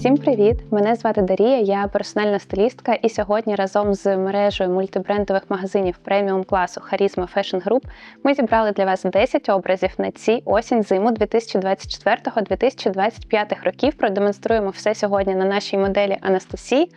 Всім привіт! Мене звати Дарія, я персональна стилістка, і сьогодні разом з мережею мультибрендових магазинів преміум класу Харізма Fashion Group ми зібрали для вас 10 образів на ці осінь зиму 2024-2025 років. Продемонструємо все сьогодні на нашій моделі Анастасії.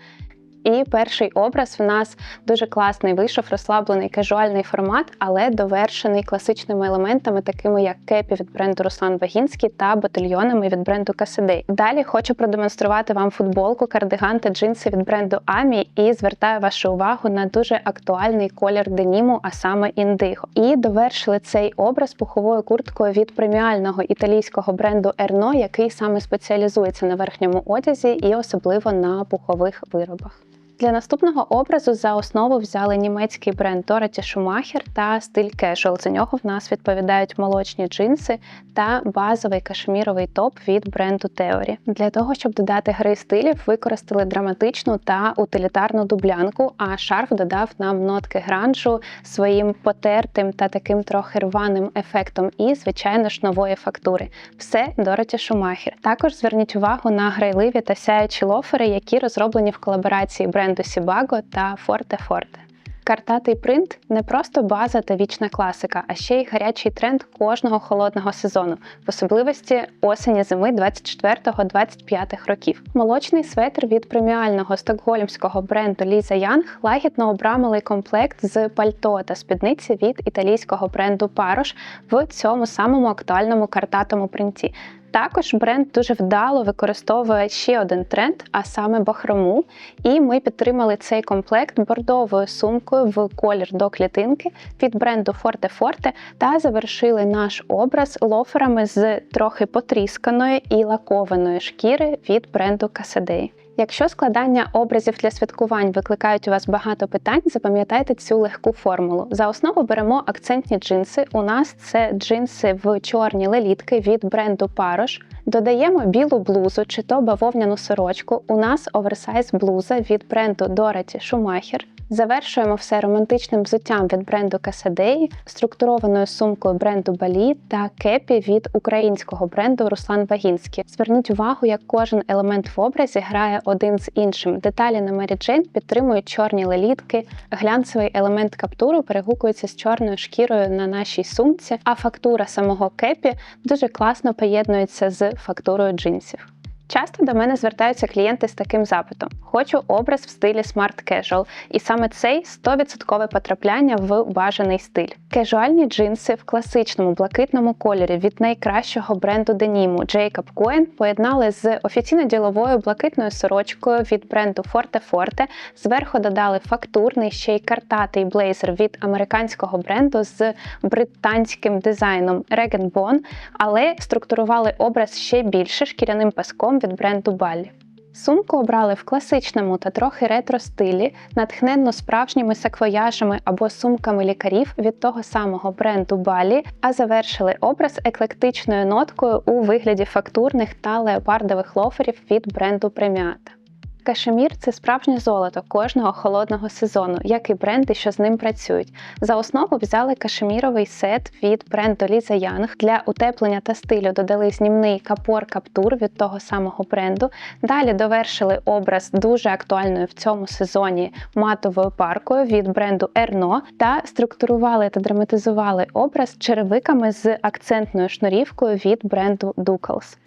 І перший образ в нас дуже класний вийшов розслаблений кажуальний формат, але довершений класичними елементами, такими як кепі від бренду Руслан Вагінський та ботильйонами від бренду Касидей. Далі хочу продемонструвати вам футболку, кардиган та джинси від бренду Амі і звертаю вашу увагу на дуже актуальний колір деніму, а саме індиго. І довершили цей образ пуховою курткою від преміального італійського бренду Ерно, який саме спеціалізується на верхньому одязі і особливо на пухових виробах. Для наступного образу за основу взяли німецький бренд Dorothy Schumacher та стиль casual. За нього в нас відповідають молочні джинси та базовий кашміровий топ від бренду Theory. Для того, щоб додати гри стилів, використали драматичну та утилітарну дублянку, а шарф додав нам нотки гранжу своїм потертим та таким трохи рваним ефектом і, звичайно ж, нової фактури. Все Dorothy Schumacher. Також зверніть увагу на грайливі та сяючі лофери, які розроблені в колаборації бренду Сібаго та Форте Форте. Картатий принт не просто база та вічна класика, а ще й гарячий тренд кожного холодного сезону, в особливості осені зими 24-25 років. Молочний светр від преміального стокгольмського бренду Ліза Янг лагідно обрамили комплект з пальто та спідниці від італійського бренду Парош в цьому самому актуальному картатому принті. Також бренд дуже вдало використовує ще один тренд, а саме бахрому. І ми підтримали цей комплект бордовою сумкою в колір до клітинки від бренду Forte Forte та завершили наш образ лоферами з трохи потрісканої і лакованої шкіри від бренду Casadei. Якщо складання образів для святкувань викликають у вас багато питань, запам'ятайте цю легку формулу. За основу беремо акцентні джинси. У нас це джинси в чорні лелітки від бренду Парош. Додаємо білу блузу чи то бавовняну сорочку. У нас оверсайз блуза від бренду Dorothy Schumacher. Завершуємо все романтичним взуттям від бренду Casadei, структурованою сумкою бренду Балі та кепі від українського бренду Руслан Вагінський. Зверніть увагу, як кожен елемент в образі грає один з іншим. Деталі на Mary Jane підтримують чорні лелітки, глянцевий елемент каптуру перегукується з чорною шкірою на нашій сумці, а фактура самого кепі дуже класно поєднується з фактурою джинсів. Часто до мене звертаються клієнти з таким запитом: хочу образ в стилі Smart Casual, і саме цей 100% потрапляння в бажаний стиль. Кежуальні джинси в класичному блакитному кольорі від найкращого бренду деніму Jacob Cohen поєднали з офіційно-діловою блакитною сорочкою від бренду Forte Forte. Зверху додали фактурний ще й картатий блейзер від американського бренду з британським дизайном Regenbone, але структурували образ ще більше шкіряним паском від бренду Bally. Сумку обрали в класичному та трохи ретро стилі, натхненно справжніми саквояжами або сумками лікарів від того самого бренду Балі, а завершили образ еклектичною ноткою у вигляді фактурних та леопардових лоферів від бренду Premiata. Кашемір це справжнє золото кожного холодного сезону, як і бренди, що з ним працюють. За основу взяли кашеміровий сет від бренду Ліза Янг. Для утеплення та стилю додали знімний капор каптур від того самого бренду. Далі довершили образ дуже актуальною в цьому сезоні матовою паркою від бренду Ерно та структурували та драматизували образ черевиками з акцентною шнурівкою від бренду Ducals.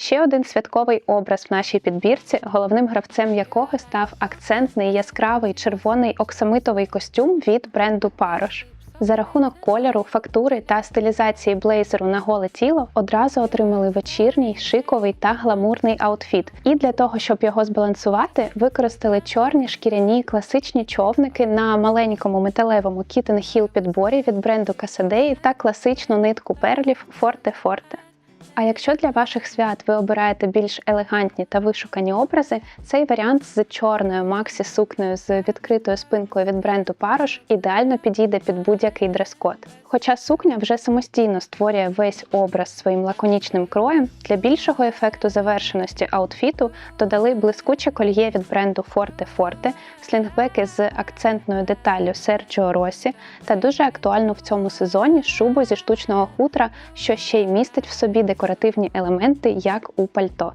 Ще один святковий образ в нашій підбірці, головним гравцем якого став акцентний яскравий червоний оксамитовий костюм від бренду Парош. За рахунок кольору, фактури та стилізації блейзеру на голе тіло одразу отримали вечірній, шиковий та гламурний аутфіт. І для того, щоб його збалансувати, використали чорні шкіряні класичні човники на маленькому металевому Hill підборі від бренду Casadei та класичну нитку перлів Forte Forte. А якщо для ваших свят ви обираєте більш елегантні та вишукані образи, цей варіант з чорною максі сукнею з відкритою спинкою від бренду Парош ідеально підійде під будь-який дрес-код. Хоча сукня вже самостійно створює весь образ своїм лаконічним кроєм, для більшого ефекту завершеності аутфіту додали блискуче кольє від бренду Forte Forte, слінгбеки з акцентною деталлю Sergio Rossi та дуже актуальну в цьому сезоні шубу зі штучного хутра, що ще й містить в собі декоративні елементи, як у пальто.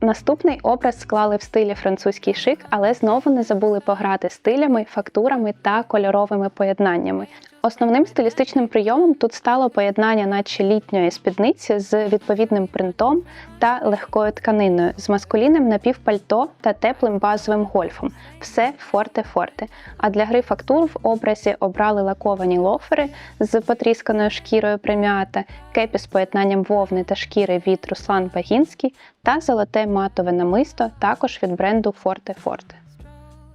Наступний образ склали в стилі французький шик, але знову не забули пограти стилями, фактурами та кольоровими поєднаннями. Основним стилістичним прийомом тут стало поєднання наче літньої спідниці з відповідним принтом та легкою тканиною, з маскулінним напівпальто та теплим базовим гольфом. Все форте-форте. А для гри фактур в образі обрали лаковані лофери з потрісканою шкірою преміата, кепі з поєднанням вовни та шкіри від Руслан Багінський та золоте матове намисто також від бренду Форте Форте.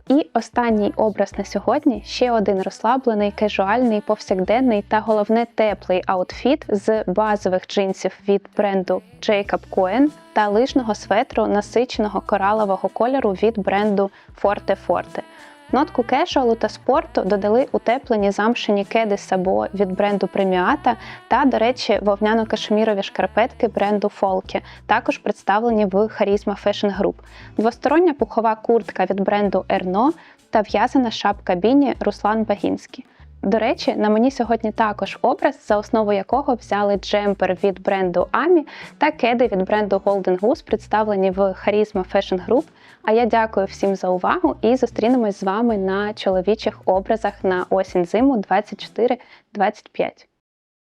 І останній образ на сьогодні ще один розслаблений, кежуальний, повсякденний та головне теплий аутфіт з базових джинсів від бренду Jacob Cohen та лижного светру насиченого коралового кольору від бренду Forte Forte. Нотку кешуалу та спорту додали утеплені замшені кеди Сабо від бренду Преміата та, до речі, вовняно-кашемірові шкарпетки бренду Фолкі, також представлені в Харізма Fashion Group, двостороння пухова куртка від бренду Ерно та в'язана шапка Біні Руслан Багінський. До речі, на мені сьогодні також образ, за основу якого взяли джемпер від бренду Амі та кеди від бренду Golden Goose, представлені в Charisma Fashion Group. А я дякую всім за увагу і зустрінемось з вами на чоловічих образах на осінь зиму 24-25.